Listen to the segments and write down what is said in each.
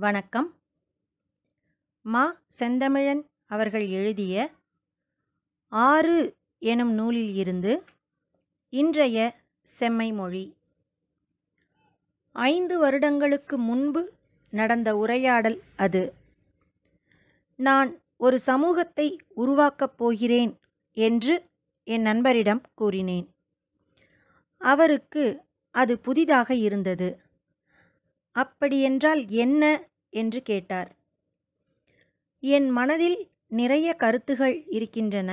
வணக்கம். மா செந்தமிழன் அவர்கள் எழுதிய ஆறு எனும் நூலில் இருந்து இன்றைய செம்மை மொழி. ஐந்து வருடங்களுக்கு முன்பு நடந்த உரையாடல் அது. நான் ஒரு சமூகத்தை உருவாக்கப் போகிறேன் என்று என் நண்பரிடம் கூறினேன். அவருக்கு அது புதிதாக இருந்தது. அப்படியென்றால் என்ன? என்று கேட்டார். என் மனதில் நிறைய கருத்துகள் இருக்கின்றன.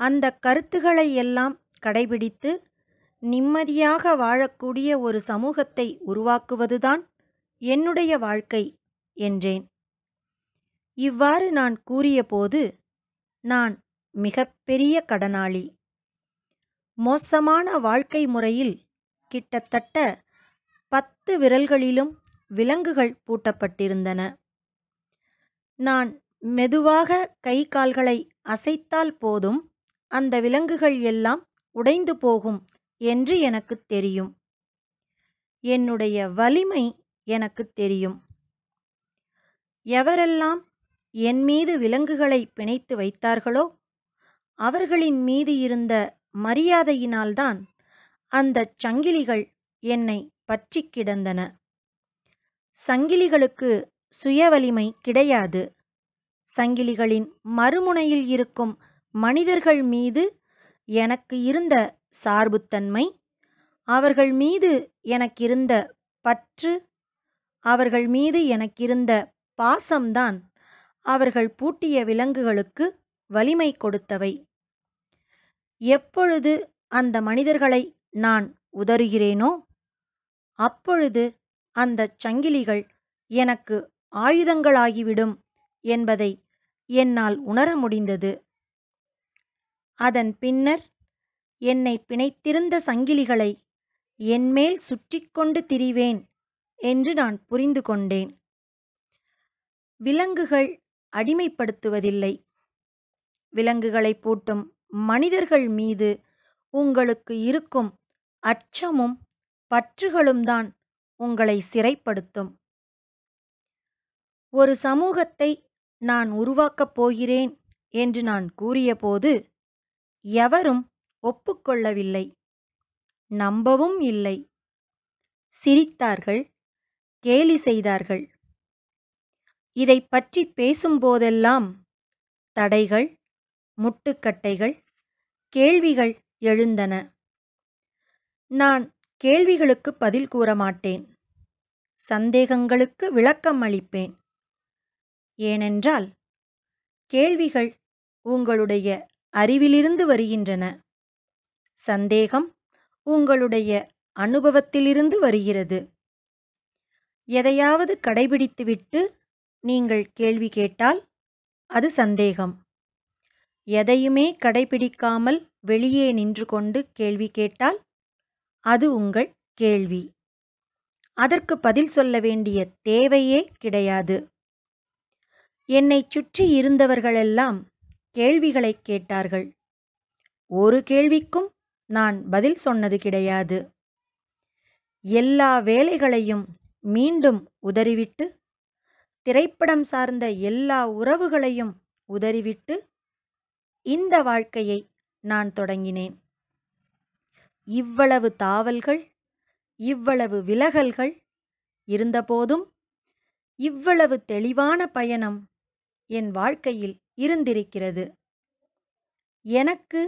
அந்த கருத்துக்களை எல்லாம் கடைபிடித்து நிம்மதியாக வாழக்கூடிய ஒரு சமூகத்தை உருவாக்குவதுதான் என்னுடைய வாழ்க்கை என்றேன். இவ்வாறு நான் கூறியபோது நான் மிகப்பெரிய கடனாளி. மோசமான வாழ்க்கை முறையில் கிட்டத்தட்ட பத்து விரல்களிலும் விலங்குகள் பூட்டப்பட்டிருந்தன. நான் மெதுவாக கை கால்களை அசைத்தால் போதும் அந்த விலங்குகள் எல்லாம் உடைந்து போகும் என்று எனக்கு தெரியும். என்னுடைய வலிமை எனக்கு தெரியும். எவரெல்லாம் என் மீது விலங்குகளை பிணைத்து வைத்தார்களோ அவர்களின் மீது இருந்த மரியாதையினால்தான் அந்தச் சங்கிலிகள் என்னை பற்றி கிடந்தன. சங்கிலிகளுக்கு சுயவலிமை கிடையாது. சங்கிலிகளின் மறுமுனையில் இருக்கும் மனிதர்கள் மீது எனக்கு இருந்த சார்புத்தன்மை அவர்கள் மீது எனக்கிருந்த பற்று அவர்கள் மீது எனக்கிருந்த பாசம்தான் அவர்கள் பூட்டிய விலங்குகளுக்கு வலிமை கொடுத்தவை. எப்பொழுது அந்த மனிதர்களை நான் உதறுகிறேனோ அப்பொழுது அந்தச் சங்கிலிகள் எனக்கு ஆயுதங்களாகிவிடும் என்பதை என்னால் உணர முடிந்தது. அதன் பின்னர் என்னை பிணைத்திருந்த சங்கிலிகளை என்மேல் சுற்றி கொண்டு திரிவேன் என்று நான் புரிந்து கொண்டேன். விலங்குகள் அடிமைப்படுத்துவதில்லை. விலங்குகளை பூட்டும் மனிதர்கள் மீது உங்களுக்கு இருக்கும் அச்சமும் பற்றுகளும் தான் உங்களை சிறைப்படுத்தும். ஒரு சமூகத்தை நான் உருவாக்கப் போகிறேன் என்று நான் கூறியபோது எவரும் ஒப்புக்கொள்ளவில்லை. நம்பவும் இல்லை. சிரித்தார்கள் கேலி செய்தார்கள். இதை பற்றி பேசும்போதெல்லாம் தடைகள் முட்டுக்கட்டைகள் கேள்விகள் எழுந்தன. நான் கேள்விகளுக்கு பதில் கூற மாட்டேன் சந்தேகங்களுக்கு விளக்கம் அளிப்பேன். ஏனென்றால் கேள்விகள் உங்களுடைய அறிவிலிருந்து வருகின்றன. சந்தேகம் உங்களுடைய அனுபவத்திலிருந்து வருகிறது. எதையாவது கடைபிடித்துவிட்டு நீங்கள் கேள்வி கேட்டால் அது சந்தேகம். எதையுமே கடைபிடிக்காமல் வெளியே நின்று கொண்டு கேள்வி கேட்டால் அது உங்கள் கேள்வி. அதற்கு பதில் சொல்ல வேண்டிய தேவையே கிடையாது. என்னை சுற்றி இருந்தவர்களெல்லாம் கேள்விகளை கேட்டார்கள். ஒரு கேள்விக்கும் நான் பதில் சொன்னது கிடையாது. எல்லா வேலைகளையும் மீண்டும் உதறிவிட்டு திரைப்படம் சார்ந்த எல்லா உறவுகளையும் உதறிவிட்டு இந்த வாழ்க்கையை நான் தொடங்கினேன். இவ்வளவு தாவல்கள் இவ்வளவு விலகல்கள் இருந்தபோதும் இவ்வளவு தெளிவான பயணம் என் வாழ்க்கையில் இருந்திருக்கிறது. எனக்கு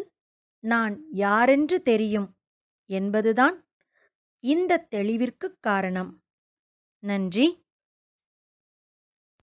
நான் யாரென்று தெரியும் என்பதுதான் இந்த தெளிவிற்கு காரணம். நன்றி.